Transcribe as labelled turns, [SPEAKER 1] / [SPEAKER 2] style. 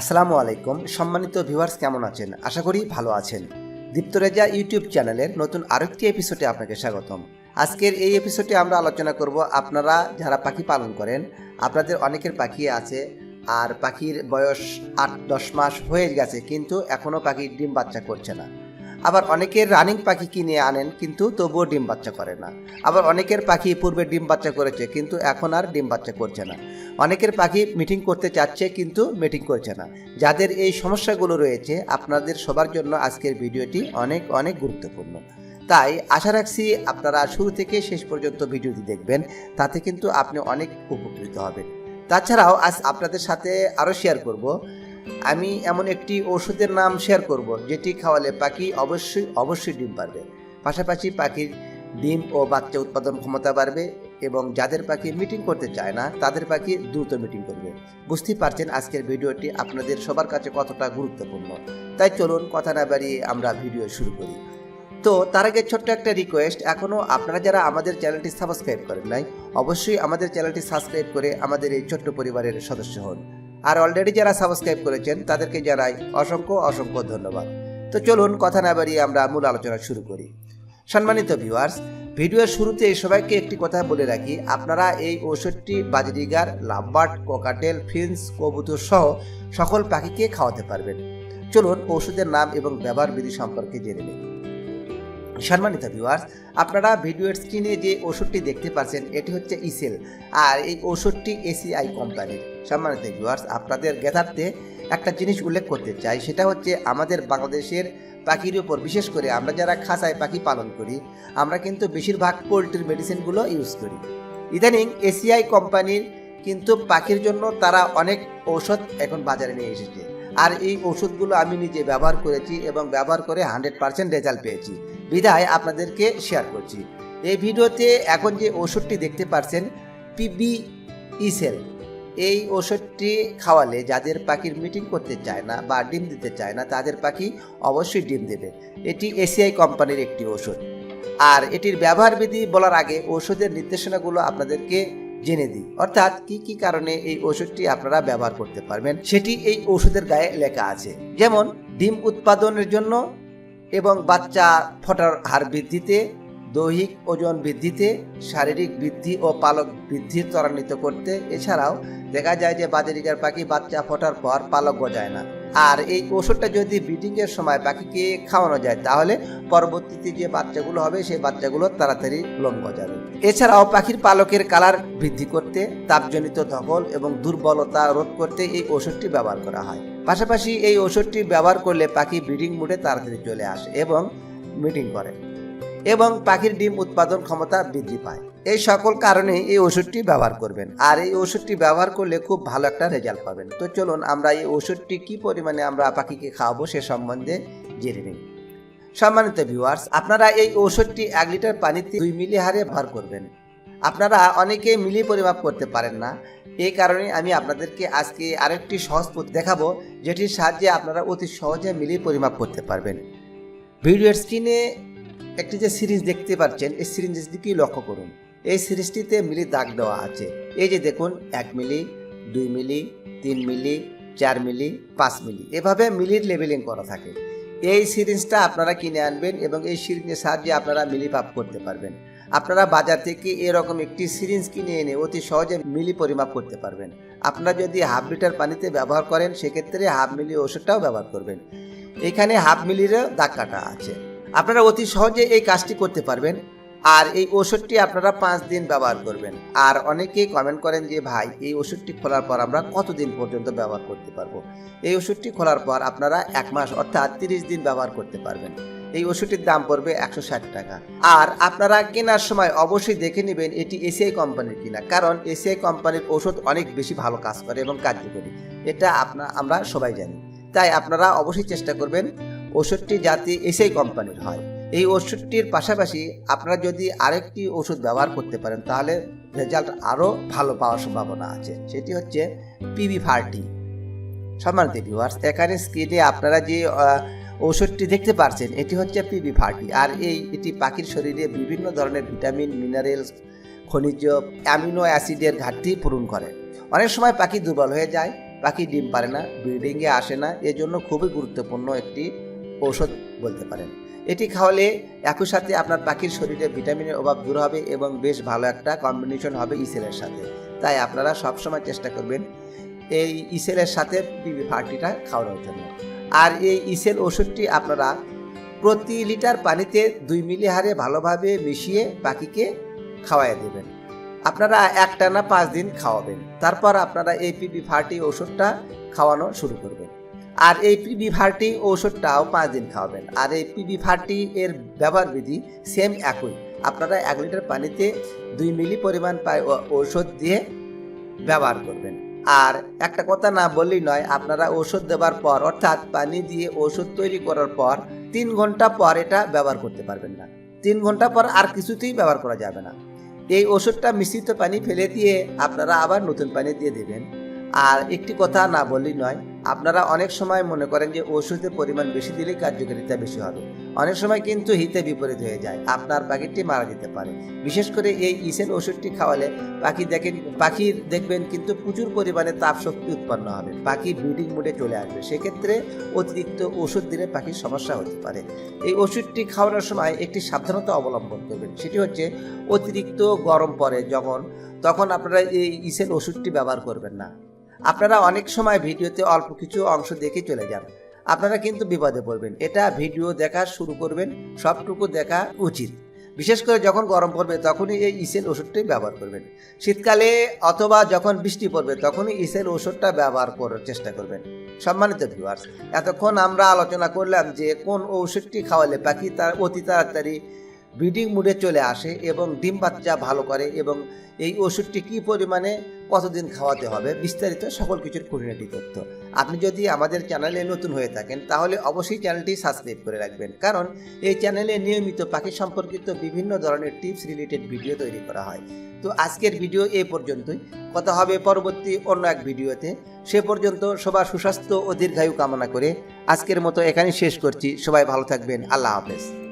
[SPEAKER 1] আসসালামু আলাইকুম। সম্মানিত ভিউয়ার্স, কেমন আছেন? আশা করি ভালো আছেন। দীপ্তরেজা ইউটিউব চ্যানেলের নতুন আরেকটি এপিসোডে আপনাকে স্বাগতম। আজকের এই এপিসোডে আমরা আলোচনা করব আপনারা যারা পাখি পালন করেন, আপনাদের অনেকের পাখি আছে, আর পাখির বয়স আট দশ মাস হয়ে গেছে, কিন্তু এখনও পাখির ডিম বাচ্চা করছে না। আবার অনেকের রানিং পাখি কিনে আনেন, কিন্তু তবুও ডিম বাচ্চা করে না। আবার অনেকের পাখি পূর্বে ডিম বাচ্চা করেছে, কিন্তু এখন আর ডিম বাচ্চা করছে না। অনেকের পাখি মিটিং করতে চাচ্ছে, কিন্তু মিটিং করছে না। যাদের এই সমস্যাগুলো রয়েছে, আপনাদের সবার জন্য আজকের ভিডিওটি অনেক অনেক গুরুত্বপূর্ণ। তাই আশা রাখছি আপনারা শুরু থেকে শেষ পর্যন্ত ভিডিওটি দেখবেন, তাতে কিন্তু আপনি অনেক উপকৃত হবেন। তাছাড়াও আজ আপনাদের সাথে আরও শেয়ার করব। আমি এমন একটি ওষুধের নাম শেয়ার করব, যেটি খাওয়ালে পাখি অবশ্যই অবশ্যই ডিম পারবে। পাশাপাশি পাখির ডিম ও বাচ্চা উৎপাদন ক্ষমতা বাড়বে এবং যাদের পাখি মিটিং করতে চায় না, তাদের পাখি দ্রুত মিটিং করবে। বুঝতেই পারছেন আজকের ভিডিওটি আপনাদের সবার কাছে কতটা গুরুত্বপূর্ণ। তাই চলুন কথা না বাড়িয়ে আমরা ভিডিও শুরু করি। তো, তার আগে ছোট্ট একটা রিকোয়েস্ট এখনও আপনারা যারা আমাদের চ্যানেলটি সাবস্ক্রাইব করেন নাই, অবশ্যই আমাদের চ্যানেলটি সাবস্ক্রাইব করে আমাদের এই ছোট্ট পরিবারের সদস্য হন। আর অলরেডি যারা সাবস্ক্রাইব করেছেন, তাদেরকে জানাই অসংখ্য অসংখ্য ধন্যবাদ। তো চলুন কথা না বাড়িয়ে আমরা মূল আলোচনা শুরু করি। সম্মানিত ভিউয়ার্স ভিডিওর শুরুতে সবাইকে একটি কথা বলে রাখি, আপনারা এই ঔষধটি বাজরিগার লাভবার্ড কোকাটেল ফিন্স কবুতর সহ সকল পাখিকে খাওয়াতে পারবেন। চলুন ওষুধের নাম এবং ব্যবহার বিধি সম্পর্কে জেনে নিন সম্মানিত ভিউয়ার্স আপনারা ভিডিওর স্ক্রিনে যে ওষুধটি দেখতে পাচ্ছেন, এটি হচ্ছে ইসেল আর এই ওষুধটি এসিআই কোম্পানির সম্মানিত ভিউয়ার্স আপনাদের জ্ঞাতার্থে একটা জিনিস উল্লেখ করতে চাই, সেটা হচ্ছে আমাদের বাংলাদেশের পাখির উপর, বিশেষ করে আমরা যারা খাঁচায় পাখি পালন করি, আমরা কিন্তু বেশিরভাগ পোলট্রির মেডিসিনগুলো ইউজ করি। ইদানিং এসিআই কোম্পানির কিন্তু পাখির জন্য তারা অনেক ঔষধ এখন বাজারে নিয়ে এসেছে। আর এই ওষুধগুলো আমি নিজে ব্যবহার করেছি এবং ব্যবহার করে হান্ড্রেড পার্সেন্ট রেজাল্ট পেয়েছি। বিধায় আপনাদেরকে শেয়ার করছি। এই ভিডিওতে এখন যে ওষুধটি দেখতে পাচ্ছেন পিবি ইসেল এই ওষুধটি খাওয়ালে যাদের পাখির মিটিং করতে চায় না বা ডিম দিতে চায় না, তাদের পাখি অবশ্যই ডিম দেবে। এটি এসিআই কোম্পানির একটি ওষুধ। আর এটির ব্যবহার বিধি বলার আগে ওষুধের নির্দেশনাগুলো আপনাদেরকে জেনে দিই। অর্থাৎ কি কি কারণে এই ওষুধটি আপনারা ব্যবহার করতে পারবেন, সেটি এই ওষুধের গায়ে লেখা আছে। যেমন, ডিম উৎপাদনের জন্য এবং বাচ্চা ফোটার হার বৃদ্ধিতে, দৈহিক ওজন বৃদ্ধিতে, শারীরিক বৃদ্ধি ও পালক বৃদ্ধি ত্বরান্বিত করতে। এছাড়াও দেখা যায় যে বাজারিকার পাখি বাচ্চা ফোটার পর পালক গজায় না। আর এই ওষুধটা যদি ব্রিডিংয়ের সময় পাখিকে খাওয়ানো যায়, তাহলে পরবর্তীতে যে বাচ্চাগুলো হবে, সেই বাচ্চাগুলো তাড়াতাড়ি লম গজাবে। এছাড়াও পাখির পালকের কালার বৃদ্ধি করতে, তাপজনিত ধকল এবং দুর্বলতা রোধ করতে এই ওষুধটি ব্যবহার করা হয়। পাশাপাশি এই ওষুধটি ব্যবহার করলে পাখি ব্রিডিং মুডে তাড়াতাড়ি চলে আসে এবং মিটিং করে। এবং পাখির ডিম উৎপাদন ক্ষমতা বৃদ্ধি পায়। এই সকল কারণে এই ওষুধটি ব্যবহার করবেন। আর এই ওষুধটি ব্যবহার করলে খুব ভালো একটা রেজাল্ট পাবেন। তো চলুন আমরা এই ওষুধটি কি পরিমাণে আমরা পাখিকে খাওয়াবো সে সম্বন্ধে জেনে নিই। সম্মানিত ভিউয়ার্স আপনারা এই ওষুধটি এক লিটার পানিতে দুই মিলি হারে ব্যবহার করবেন। আপনারা অনেকে মিলি পরিমাপ করতে পারেন না। এই কারণে আমি আপনাদেরকে আজকে আরেকটি সহজ দেখাবো, যেটির সাহায্যে আপনারা অতি সহজে মিলি পরিমাপ করতে পারবেন। ভিডিওর স্ক্রিনে একটি যে সিরিজ দেখতে পাচ্ছেন, এই সিরিজের দিকেই লক্ষ্য করুন। এই সিরিজটিতে মিলি দাগ দেওয়া আছে। এই যে দেখুন, এক মিলি, দুই মিলি, তিন মিলি, চার মিলি, পাঁচ মিলি। এভাবে মিলির লেবেলিং করা থাকে। এই সিরিজটা আপনারা কিনে আনবেন এবং এই সিরিজের সাহায্যে আপনারা মিলি পাপ করতে পারবেন। আপনারা বাজার থেকে এরকম একটি সিরিঞ্জ কিনে এনে অতি সহজে মিলি পরিমাপ করতে পারবেন। আপনারা যদি হাফ লিটার পানিতে ব্যবহার করেন, সেক্ষেত্রে হাফ মিলি ওষুধটাও ব্যবহার করবেন। এখানে হাফ মিলিরও দাগ কাটা আছে। আপনারা অতি সহজে এই কাজটি করতে পারবেন। আর এই ওষুধটি আপনারা পাঁচ দিন ব্যবহার করবেন। আর অনেকেই কমেন্ট করেন যে, ভাই, এই ওষুধটি খোলার পর আমরা কতদিন পর্যন্ত ব্যবহার করতে পারব? এই ওষুধটি খোলার পর আপনারা এক মাস অর্থাৎ তিরিশ দিন ব্যবহার করতে পারবেন। এই ওষুধটির দাম পড়বে একশো ষাট টাকা। আর আপনারা কেনার সময় অবশ্যই দেখে নেবেন এটি এসিআই কোম্পানির কিনা। কারণ এসিআই কোম্পানির ওষুধ অনেক বেশি ভালো কাজ করে এবং কার্যকরী। এটা আপনার আমরা সবাই জানি। তাই আপনারা অবশ্যই চেষ্টা করবেন ওষুধটি যাতে এসিআই কোম্পানির হয়। এই ওষুধটির পাশাপাশি আপনারা যদি আরেকটি ওষুধ ব্যবহার করতে পারেন, তাহলে রেজাল্ট আরও ভালো পাওয়ার সম্ভাবনা আছে। সেটি হচ্ছে পিবি ফার্টি সম্মানিত ভিউয়ার্স এখানে স্ক্রিনে আপনারা যে ওষুধটি দেখতে পাচ্ছেন এটি হচ্ছে পিবি ফার্টি আর এই, এটি পাখির শরীরে বিভিন্ন ধরনের ভিটামিন মিনারেলস খনিজ, অ্যামিনো অ্যাসিডের ঘাটতি পূরণ করে। অনেক সময় পাখি দুর্বল হয়ে যায়, পাখি ডিম পারে না ব্রিডিংয়ে আসে না, এজন্য খুবই গুরুত্বপূর্ণ একটি ঔষধ বলতে পারেন। এটি খাওয়ালে একই সাথে আপনার পাখির শরীরে ভিটামিনের অভাব দূর হবে এবং বেশ ভালো একটা কম্বিনেশন হবে ইসেলের সাথে। তাই আপনারা সবসময় চেষ্টা করবেন এই ইসেলের সাথে পিবি ফার্টিটা খাওয়ানোর জন্য। আর এই ইসেল ওষুধটি আপনারা প্রতি লিটার পানিতে দুই মিলি হারে ভালোভাবে মিশিয়ে পাখিকে খাওয়াই দেবেন। আপনারা একটানা পাঁচ দিন খাওয়াবেন। তারপর আপনারা এই পিবি ফার্টি ওষুধটা খাওয়ানো শুরু করবেন। আর এই পিবি ফার্টি ঔষধটাও পাঁচ দিন খাওয়াবেন। আর এই পিবি ফার্টি এর ব্যবহার বিধি সেম একই। আপনারা এক লিটার পানিতে দুই মিলি পরিমাণ ঔষধ দিয়ে ব্যবহার করবেন। আর একটা কথা না বললেই নয়, আপনারা ওষুধ দেওয়ার পর, অর্থাৎ পানি দিয়ে ওষুধ তৈরি করার পর, তিন ঘণ্টা পর এটা ব্যবহার করতে পারবেন না। তিন ঘণ্টা পর আর কিছুতেই ব্যবহার করা যাবে না। এই ওষুধটা মিশ্রিত পানি ফেলে দিয়ে আপনারা আবার নতুন পানি দিয়ে দেবেন। আর একটি কথা না বললেই নয় আপনারা অনেক সময় মনে করেন যে ওষুধের পরিমাণ বেশি দিলেই কার্যকারিতা বেশি হবে। অনেক সময় কিন্তু হিতে বিপরীত হয়ে যায়, আপনার পাখিটি মারা যেতে পারে। বিশেষ করে এই ইসেল ওষুধটি খাওয়ালে পাখি দেখেন পাখির দেখবেন কিন্তু প্রচুর পরিমাণে তাপ শক্তি উৎপন্ন হবে, পাখি ব্রিডিং মোডে চলে আসবে। সেক্ষেত্রে অতিরিক্ত ওষুধ দিলে পাখির সমস্যা হতে পারে। এই ওষুধটি খাওয়ানোর সময় একটি সাবধানতা অবলম্বন করবেন, সেটি হচ্ছে অতিরিক্ত গরম পড়ে যখন, তখন আপনারা এই ইসেল ওষুধটি ব্যবহার করবেন না। আপনারা অনেক সময় ভিডিওতে অল্প কিছু অংশ দেখে চলে যান। আপনারা কিন্তু বিপদে পড়বেন। এটা ভিডিও দেখা শুরু করবেন, সবটুকু দেখা উচিত। বিশেষ করে যখন গরম পড়বে, তখনই এই ইসেল ওষুধটি ব্যবহার করবেন। শীতকালে অথবা যখন বৃষ্টি পড়বে, তখনই ইসেল ওষুধটা ব্যবহার করার চেষ্টা করবেন। সম্মানিত ভিউয়ার্স এতক্ষণ আমরা আলোচনা করলাম যে কোন ঔষধটি খাওয়ালে পাখি তার অতি তাড়াতাড়ি ব্রিডিং মুডে চলে আসে এবং ডিম বাচ্চা ভালো করে এবং এই ওষুধটি কী পরিমাণে, কতদিন খাওয়াতে হবে, বিস্তারিত সকল কিছুর খুঁটিনাটি তথ্য। আপনি যদি আমাদের চ্যানেলে নতুন হয়ে থাকেন, তাহলে অবশ্যই চ্যানেলটি সাবস্ক্রাইব করে রাখবেন। কারণ এই চ্যানেলে নিয়মিত পাখি সম্পর্কিত বিভিন্ন ধরনের টিপস রিলেটেড ভিডিও তৈরি করা হয়। তো আজকের ভিডিও এই পর্যন্তই। কথা হবে পরবর্তী অন্য এক ভিডিওতে সে পর্যন্ত সবার সুস্বাস্থ্য ও দীর্ঘায়ু কামনা করে আজকের মতো এখানে শেষ করছি। সবাই ভালো থাকবেন। আল্লাহ হাফেজ।